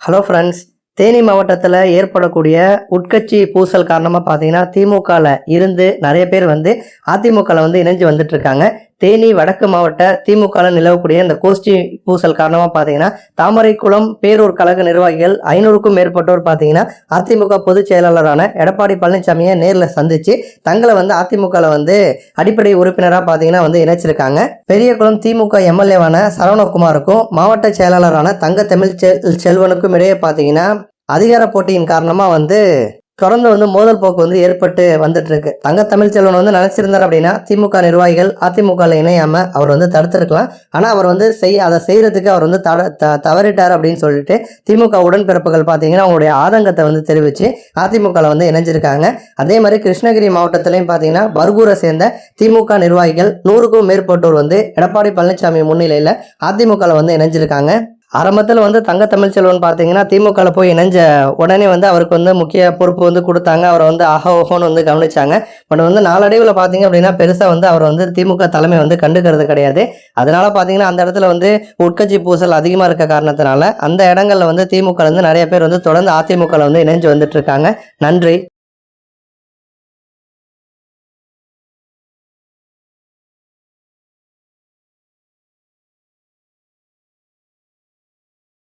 Hello friends Theni மாவட்டத்தில் ஏற்படக்கூடிய உட்கட்சி பூசல் காரணமாக பார்த்தீங்கன்னா திமுகவில் இருந்து நிறைய பேர் வந்து அதிமுகவில் வந்து இணைஞ்சு வந்துட்டுருக்காங்க தேனி வடக்கு மாவட்ட திமுகவில் நிலவக்கூடிய இந்த கோஷ்டி பூசல் காரணமாக பார்த்தீங்கன்னா தாமரைக்குளம் பேரூர் கழக நிர்வாகிகள் ஐநூறுக்கும் மேற்பட்டோர் பார்த்தீங்கன்னா அதிமுக பொதுச் செயலாளரான எடப்பாடி பழனிசாமியை நேரில் சந்தித்து தங்களை வந்து அதிமுகவில் வந்து அடிப்படை உறுப்பினராக பார்த்தீங்கன்னா வந்து இணைச்சிருக்காங்க. பெரியகுளம் திமுக எம்எல்ஏவான சரவணகுமாருக்கும் மாவட்ட செயலாளரான தங்க தமிழ் செல்வனுக்கும் இடையே பார்த்தீங்கன்னா அதிகார போட்டியின் காரணமாக வந்து தொடர்ந்து வந்து மோதல் போக்கு வந்து ஏற்பட்டு வந்துட்டு இருக்கு தங்க தமிழ்ச்செல்வன் வந்து நினைச்சிருந்தார் அப்படின்னா திமுக நிர்வாகிகள் அதிமுகவில் இணையாம அவர் வந்து தடுத்திருக்கலாம். ஆனால் அவர் வந்து செய் அதை செய்யறதுக்கு அவர் வந்து தட த தவறிட்டார் அப்படின்னு சொல்லிட்டு திமுக உடன்பிறப்புகள் பார்த்தீங்கன்னா அவங்களுடைய ஆதங்கத்தை வந்து தெரிவித்து அதிமுகவில் வந்து இணைஞ்சிருக்காங்க. அதே மாதிரி கிருஷ்ணகிரி மாவட்டத்திலையும் பார்த்தீங்கன்னா பர்கூரை சேர்ந்த திமுக நிர்வாகிகள் நூறுக்கும் மேற்பட்டோர் வந்து எடப்பாடி பழனிசாமி முன்னிலையில் அதிமுகவில் வந்து இணைஞ்சிருக்காங்க. ஆரம்பத்தில் வந்து தங்க தமிழ்ச்செல்வன் பார்த்தீங்கன்னா திமுகவில் போய் இணைஞ்ச உடனே வந்து அவருக்கு வந்து முக்கிய பொறுப்பு வந்து கொடுத்தாங்க. அவரை வந்து ஆஹா ஓஹோன்னு வந்து கவனிச்சாங்க. பட் வந்து நாளடைவில் பார்த்தீங்க அப்படின்னா பெருசாக வந்து அவர் வந்து திமுக தலைமை வந்து கண்டுக்கிறது கிடையாது. அதனால பார்த்தீங்கன்னா அந்த இடத்துல வந்து உட்கட்சி பூசல் அதிகமாக இருக்க காரணத்தினால அந்த இடங்களில் வந்து திமுக வந்து நிறைய பேர் வந்து தொடர்ந்து அதிமுகவில் வந்து இணைஞ்சு வந்துட்டு இருக்காங்க. நன்றி.